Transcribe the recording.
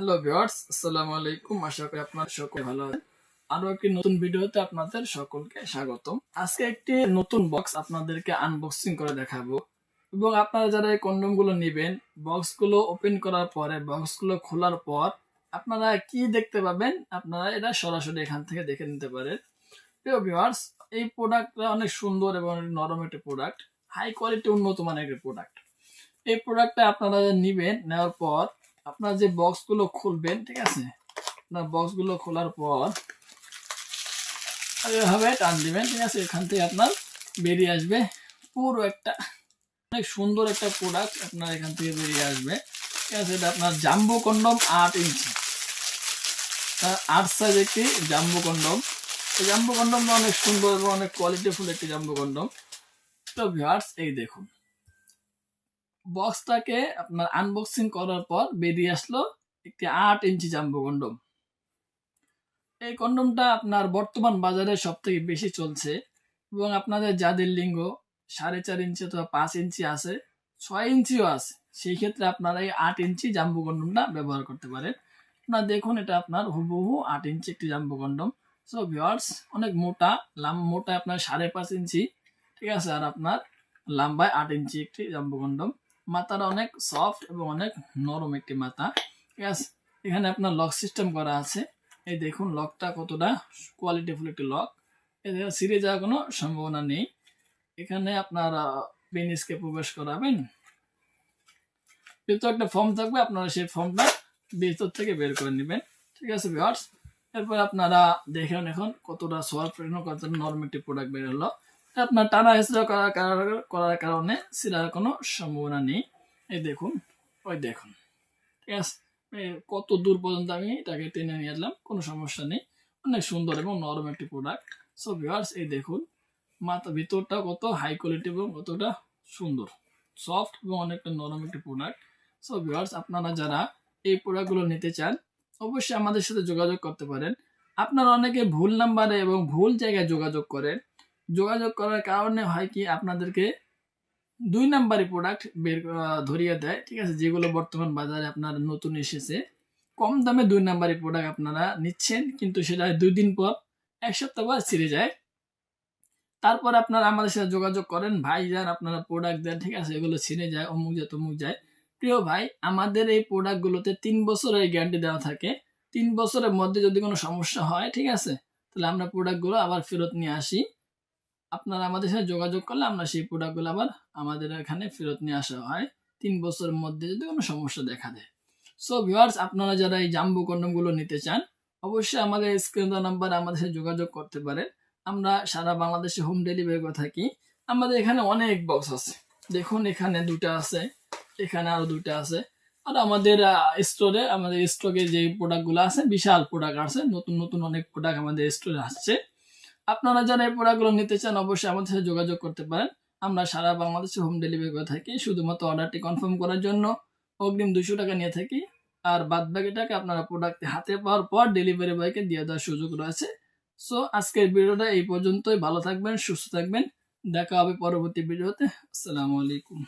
Hello viewers, আসসালামু আলাইকুম। আশা করি আপনারা সকলে ভালো আছেন। আরও একটি নতুন ভিডিওতে আপনাদের সকলকে স্বাগতম। আজকে একটি নতুন বক্স আপনাদেরকে আনবক্সিং করে দেখাবো। এবং আপনারা যারা এই কন্ডোমগুলো নেবেন বক্সগুলো ওপেন করার পরে বক্সগুলো খোলার পর, আপনারা কি দেখতে পাবেন? আপনারা এটা সরাসরি এখান থেকে দেখে নিতে পারেন। প্রিয় ভিউয়ার্স, এই প্রোডাক্টটা অনেক সুন্দর এবং নরম একটি প্রোডাক্ট হাই কোয়ালিটি উন্নত মানের একটি প্রোডাক্ট এই প্রোডাক্টটা আপনারা নিবেন, নেওয়ার পর আপনার যে বক্সগুলো খুলবেন, ঠিক আছে? আপনার বক্সগুলো খোলার পর এভাবে টান দিবেন, ঠিক আছে? এখান থেকে আপনার বেরিয়ে আসবে পুরো একটা অনেক সুন্দর একটা প্রোডাক্ট আপনার এখান থেকে বেরিয়ে আসবে। ঠিক আছে, এটা আপনার জাম্বো কন্ডম আট ইঞ্চি। আট সাইজ একটি জাম্বো কন্ডম। এই জাম্বো কন্ডমটা অনেক সুন্দর এবং অনেক কোয়ালিটিফুল একটি জাম্বো কন্ডম। তো ভিউয়ার্স এই দেখুন। বক্সটাকে আপনার আনবক্সিং করার পর বেরিয়ে আসলো একটি আট ইঞ্চি জাম্বো কন্ডম। এই কন্ডমটা আপনার বর্তমান বাজারে সব থেকে বেশি চলছে এবং আপনাদের যাদের লিঙ্গ সাড়ে চার ইঞ্চি অথবা পাঁচ ইঞ্চি আছে, ছয় ইঞ্চিও আছে, সেই ক্ষেত্রে আপনারা এই আট ইঞ্চি জাম্বু কন্ডমটা ব্যবহার করতে পারেন। আপনার দেখুন, এটা আপনার হুবহু আট ইঞ্চি একটি জাম্বু কন্ডম। সো ভিওয়ার্স অনেক মোটা, লাম মোটা আপনার সাড়ে পাঁচ ইঞ্চি, ঠিক আছে? আর আপনার লম্বায় আট ইঞ্চি একটি জাম্বু কন্ডম। মাথাটা অনেক সফট এবং অনেক নরম একটি মাথা। ঠিক আছে এখানে আপনার লক সিস্টেম করা আছে। এই দেখুন লকটা কতটা কোয়ালিটিফুল একটি লক এদের ছিঁড়ে যাওয়ার কোনো সম্ভাবনা নেই। এখানে আপনার পেনিসকে প্রবেশ করাবেন। ভিতর একটা ফর্ম থাকবে, আপনারা সেই ফর্মটা ভিতর থেকে বের করে নেবেন। ঠিক আছে ভিওয়ার্স এরপর আপনারা দেখেন এখন কতটা সফট কত নরম একটি প্রোডাক্ট বের হলো। আপনার টানা হেঁচড়া করার কার- করার কারণে সিরার কোনো সম্ভাবনা নেই। এই দেখুন, ওই দেখুন। ঠিক আছে? কত দূর পর্যন্ত আমি এটাকে টেনে নিয়ে আসলাম, কোনো সমস্যা নেই। অনেক সুন্দর এবং নরম একটি প্রোডাক্ট সো ভিওয়ার্স এই দেখুন, মাথা ভিতরটা কত হাই কোয়ালিটি এবং কতটা সুন্দর। সফট এবং অনেকটা নরম একটি প্রোডাক্ট সো ভিওয়ার্স আপনারা যারা এই প্রোডাক্টগুলো নিতে চান, অবশ্যই আমাদের সাথে যোগাযোগ করতে পারেন। আপনারা অনেকে ভুল নাম্বারে এবং ভুল জায়গায় যোগাযোগ করেন। যোগাযোগ করার কারণে হয় কি, আপনাদেরকে দুই নাম্বারই প্রোডাক্ট বের ধরিয়ে দেয়, ঠিক আছে? যেগুলো বর্তমান বাজারে আপনার নতুন এসেছে। কম দামে দুই নাম্বারই প্রোডাক্ট আপনারা নিচ্ছেন, কিন্তু সেটা দুই দিন পর, এক সপ্তাহ পর ছিঁড়ে যায়। তারপর আপনারা আমাদের সাথে যোগাযোগ করেন, ভাই যান, আপনারা প্রোডাক্ট দেন, ঠিক আছে? এগুলো ছিঁড়ে যায়, অমুক যায়, তমুক যায়। প্রিয় ভাই, আমাদের এই প্রোডাক্টগুলোতে তিন বছরের গ্যারান্টি দেওয়া থাকে। তিন বছরের মধ্যে যদি কোনো সমস্যা হয়, ঠিক আছে? তাহলে আমরা প্রোডাক্টগুলো আবার ফেরত নিয়ে আসি। আপনারা আমাদের সাথে যোগাযোগ করলে আমরা সেই প্রোডাক্টগুলো আবার আমাদের এখানে ফেরত নিয়ে আসা হয়। তিন বছরের মধ্যে যদি কোনো সমস্যা দেখা দেয়। সো ভিউয়ার্স আপনারা যারা এই জাম্বু কন্ডমগুলো নিতে চান, অবশ্যই আমাদের স্ক্রিন নাম্বার আমাদের সাথে যোগাযোগ করতে পারেন। আমরা সারা বাংলাদেশে হোম ডেলিভারি করে থাকি আমাদের এখানে অনেক বক্স আছে। দেখুন, এখানে দুটা আছে, এখানে আরও দুটা আছে। আর আমাদের স্টোরে আমাদের স্টকে যে প্রোডাক্টগুলো আছে, বিশাল প্রোডাক্ট আছে। নতুন নতুন অনেক প্রোডাক্ট আমাদের স্টোরে আসছে। আপনারা যারা এই প্রোডাক্টগুলো নিতে চান, অবশ্যই আমাদের সাথে যোগাযোগ করতে পারেন। আমরা সারা বাংলাদেশে হোম ডেলিভারি করে থাকি, শুধুমাত্র অর্ডারটি কনফার্ম করার জন্য। অগ্রিম দুশো টাকা নিয়ে থাকি। আর বাদ বাকি টাকা আপনারা প্রোডাক্ট হাতে পাওয়ার পর ডেলিভারি বয়কে দিয়ে দেওয়ার সুযোগ রয়েছে। সো আজকের ভিডিওটা এই পর্যন্তই। ভালো থাকবেন, সুস্থ থাকবেন। দেখা হবে পরবর্তী ভিডিওতে। আসসালামু আলাইকুম।